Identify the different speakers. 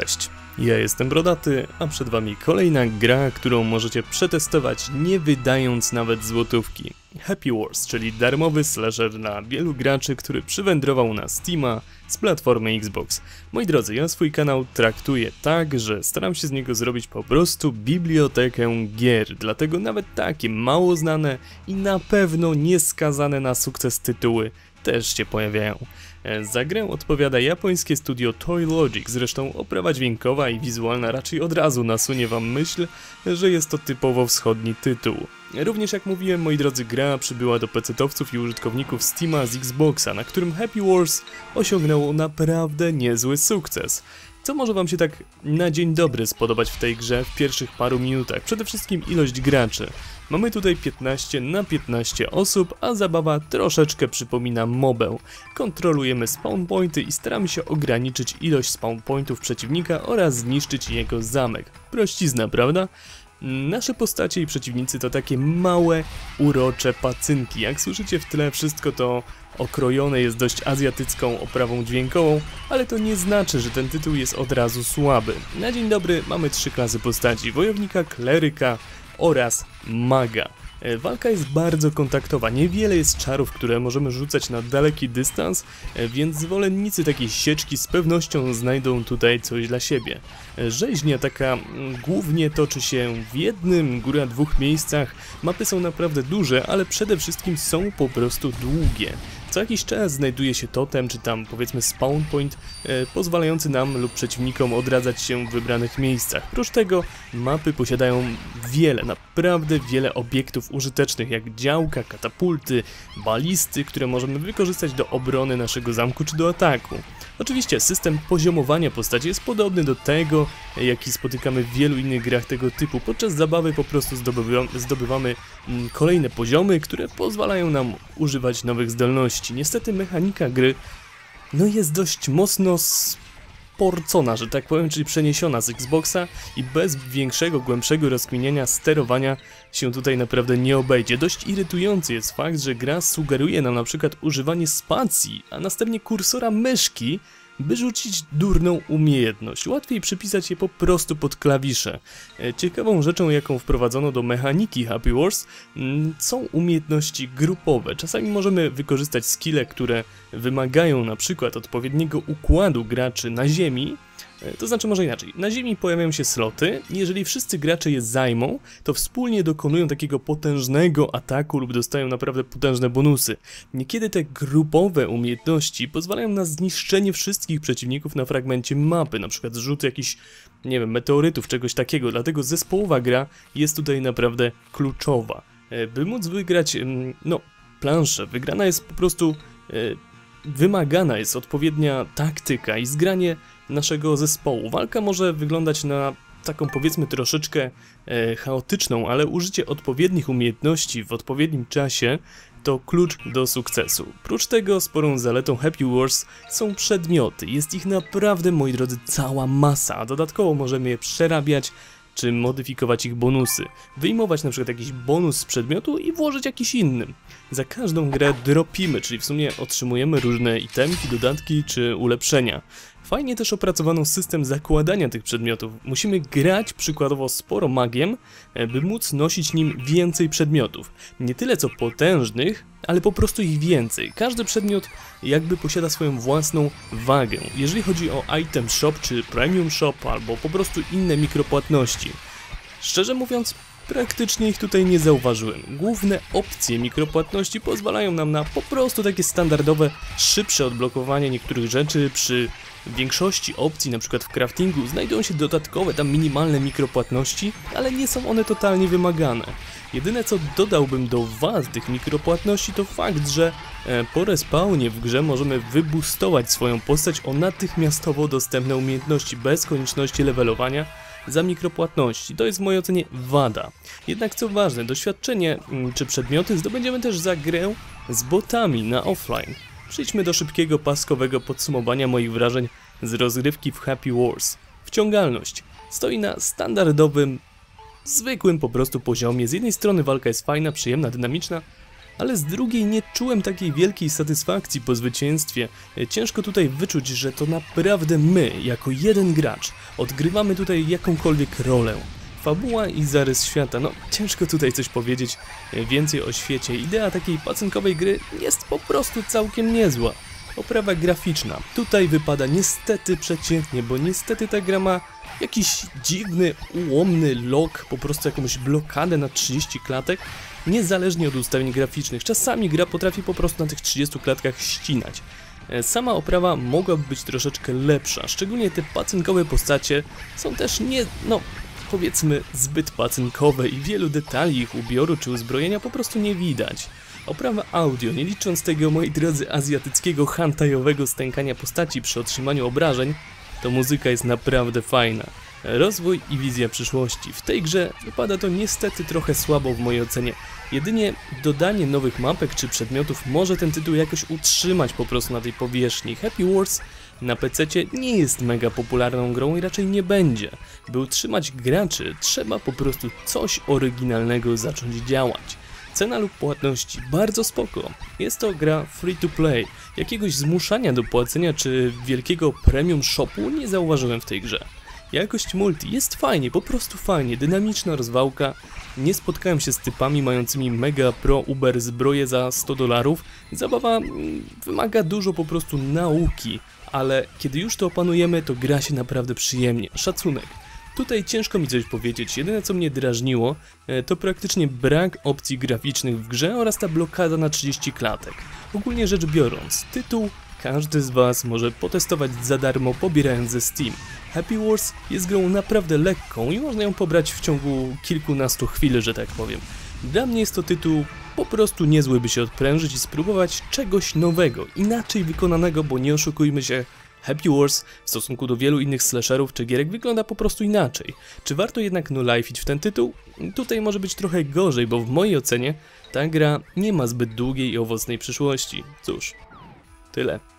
Speaker 1: Cześć, ja jestem Brodaty, a przed wami kolejna gra, którą możecie przetestować nie wydając nawet złotówki. Happy Wars, czyli darmowy slasher dla wielu graczy, który przywędrował na Steama z platformy Xbox. Moi drodzy, ja swój kanał traktuję tak, że staram się z niego zrobić po prostu bibliotekę gier, dlatego nawet takie mało znane i na pewno nieskazane na sukces tytuły też się pojawiają. E, za grę odpowiada japońskie studio Toy Logic, zresztą oprawa dźwiękowa i wizualna raczej od razu nasunie wam myśl, że jest to typowo wschodni tytuł. Również jak mówiłem, moi drodzy, gra przybyła do pecetowców i użytkowników Steama z Xboxa, na którym Happy Wars osiągnęło naprawdę niezły sukces. Co może wam się tak na dzień dobry spodobać w tej grze w pierwszych paru minutach? Przede wszystkim ilość graczy. Mamy tutaj 15 na 15 osób, a zabawa troszeczkę przypomina mobę. Kontrolujemy spawn pointy i staramy się ograniczyć ilość spawn pointów przeciwnika oraz zniszczyć jego zamek. Prościzna, prawda? Nasze postacie i przeciwnicy to takie małe, urocze pacynki. Jak słyszycie w tle, wszystko to okrojone jest dość azjatycką oprawą dźwiękową, ale to nie znaczy, że ten tytuł jest od razu słaby. Na dzień dobry mamy trzy klasy postaci, wojownika, kleryka oraz maga. E, walka jest bardzo kontaktowa, niewiele jest czarów, które możemy rzucać na daleki dystans, e, więc zwolennicy takiej sieczki z pewnością znajdą tutaj coś dla siebie. E, rzeźnia taka mm, głównie toczy się w jednym, góra dwóch miejscach, mapy są naprawdę duże, ale przede wszystkim są po prostu długie. Co jakiś czas znajduje się totem, czy tam powiedzmy spawn point, e, pozwalający nam lub przeciwnikom odradzać się w wybranych miejscach. Oprócz tego mapy posiadają wiele, naprawdę wiele obiektów użytecznych, jak działka, katapulty, balisty, które możemy wykorzystać do obrony naszego zamku czy do ataku. Oczywiście system poziomowania postaci jest podobny do tego, jaki spotykamy w wielu innych grach tego typu. Podczas zabawy po prostu zdobywamy, mm, kolejne poziomy, które pozwalają nam używać nowych zdolności. Niestety mechanika gry no jest dość mocno porcona, że tak powiem, czyli przeniesiona z Xboxa i bez większego, głębszego rozkminienia sterowania się tutaj naprawdę nie obejdzie. Dość irytujący jest fakt, że gra sugeruje nam na przykład używanie spacji, a następnie kursora myszki, by rzucić durną umiejętność. Łatwiej przypisać je po prostu pod klawisze. E, ciekawą rzeczą, jaką wprowadzono do mechaniki Happy Wars, mm, są umiejętności grupowe. Czasami możemy wykorzystać skille, które wymagają na przykład odpowiedniego układu graczy na ziemi, to znaczy może inaczej, na ziemi pojawiają się sloty jeżeli wszyscy gracze je zajmą, to wspólnie dokonują takiego potężnego ataku lub dostają naprawdę potężne bonusy. Niekiedy te grupowe umiejętności pozwalają na zniszczenie wszystkich przeciwników na fragmencie mapy, na przykład zrzut jakichś, nie wiem, meteorytów, czegoś takiego, dlatego zespołowa gra jest tutaj naprawdę kluczowa. E, by móc wygrać, no, planszę, wygrana jest po prostu e, wymagana jest odpowiednia taktyka i zgranie naszego zespołu. Walka może wyglądać na taką powiedzmy troszeczkę e, chaotyczną, ale użycie odpowiednich umiejętności w odpowiednim czasie to klucz do sukcesu. Prócz tego sporą zaletą Happy Wars są przedmioty. Jest ich naprawdę, moi drodzy, cała masa, a dodatkowo możemy je przerabiać czy modyfikować ich bonusy. Wyjmować na przykład jakiś bonus z przedmiotu i włożyć jakiś inny. Za każdą grę dropimy, czyli w sumie otrzymujemy różne itemki, dodatki czy ulepszenia. Fajnie też opracowano system zakładania tych przedmiotów. Musimy grać przykładowo sporo magiem, e, by móc nosić nim więcej przedmiotów. Nie tyle co potężnych, ale po prostu ich więcej. Każdy przedmiot jakby posiada swoją własną wagę. Jeżeli chodzi o item shop czy premium shop albo po prostu inne mikropłatności. Szczerze mówiąc, Praktycznie ich tutaj nie zauważyłem. Główne opcje mikropłatności pozwalają nam na po prostu takie standardowe, szybsze odblokowanie niektórych rzeczy przy w większości opcji, np. w craftingu, znajdują się dodatkowe, tam minimalne mikropłatności, ale nie są one totalnie wymagane. Jedyne co dodałbym do Was tych mikropłatności to fakt, że e, po respawnie w grze możemy wybustować swoją postać o natychmiastowo dostępne umiejętności bez konieczności levelowania za mikropłatności. To jest w mojej ocenie wada. Jednak co ważne, doświadczenie mm, czy przedmioty zdobędziemy też za grę z botami na offline. Przejdźmy do szybkiego paskowego podsumowania moich wrażeń z rozgrywki w Happy Wars. Wciągalność stoi na standardowym, zwykłym po prostu poziomie. Z jednej strony walka jest fajna, przyjemna, dynamiczna, ale z drugiej nie czułem takiej wielkiej satysfakcji po zwycięstwie. Ciężko tutaj wyczuć, że to naprawdę my, jako jeden gracz, odgrywamy tutaj jakąkolwiek rolę. Fabuła i zarys świata, no ciężko tutaj coś powiedzieć e, więcej o świecie. Idea takiej pacynkowej gry jest po prostu całkiem niezła. Oprawa graficzna. Tutaj wypada niestety przeciętnie, bo niestety ta gra ma jakiś dziwny, ułomny log, po prostu jakąś blokadę na 30 klatek, niezależnie od ustawień graficznych. Czasami gra potrafi po prostu na tych 30 klatkach ścinać. E, Sama oprawa mogłaby być troszeczkę lepsza, szczególnie te pacynkowe postacie są też nie, no powiedzmy zbyt pacynkowe i wielu detali ich ubioru czy uzbrojenia po prostu nie widać. Oprawa audio, nie licząc tego moi drodzy azjatyckiego hantajowego stękania postaci przy otrzymaniu obrażeń, to muzyka jest naprawdę fajna. Rozwój i wizja przyszłości. W tej grze wypada to niestety trochę słabo w mojej ocenie. Jedynie dodanie nowych mapek czy przedmiotów może ten tytuł jakoś utrzymać po prostu na tej powierzchni. Happy Wars na PC nie jest mega popularną grą i raczej nie będzie. By utrzymać graczy, trzeba po prostu coś oryginalnego zacząć działać. Cena lub płatności bardzo spoko. Jest to gra free to play. Jakiegoś zmuszania do płacenia czy wielkiego premium shopu nie zauważyłem w tej grze. Jakość multi jest fajnie, po prostu fajnie, dynamiczna rozwałka. Nie spotkałem się z typami mającymi mega pro uber zbroje za 100 dolarów. Zabawa mm, wymaga dużo po prostu nauki, ale kiedy już to opanujemy, to gra się naprawdę przyjemnie. Szacunek. Tutaj ciężko mi coś powiedzieć, jedyne co mnie drażniło e, to praktycznie brak opcji graficznych w grze oraz ta blokada na 30 klatek. Ogólnie rzecz biorąc, tytuł każdy z Was może potestować za darmo pobierając ze Steam. Happy Wars jest grą naprawdę lekką i można ją pobrać w ciągu kilkunastu chwil, że tak powiem. Dla mnie jest to tytuł po prostu niezły by się odprężyć i spróbować czegoś nowego, inaczej wykonanego, bo nie oszukujmy się, Happy Wars w stosunku do wielu innych slasherów czy gierek wygląda po prostu inaczej. Czy warto jednak life w ten tytuł? Tutaj może być trochę gorzej, bo w mojej ocenie ta gra nie ma zbyt długiej i owocnej przyszłości. Cóż, tyle.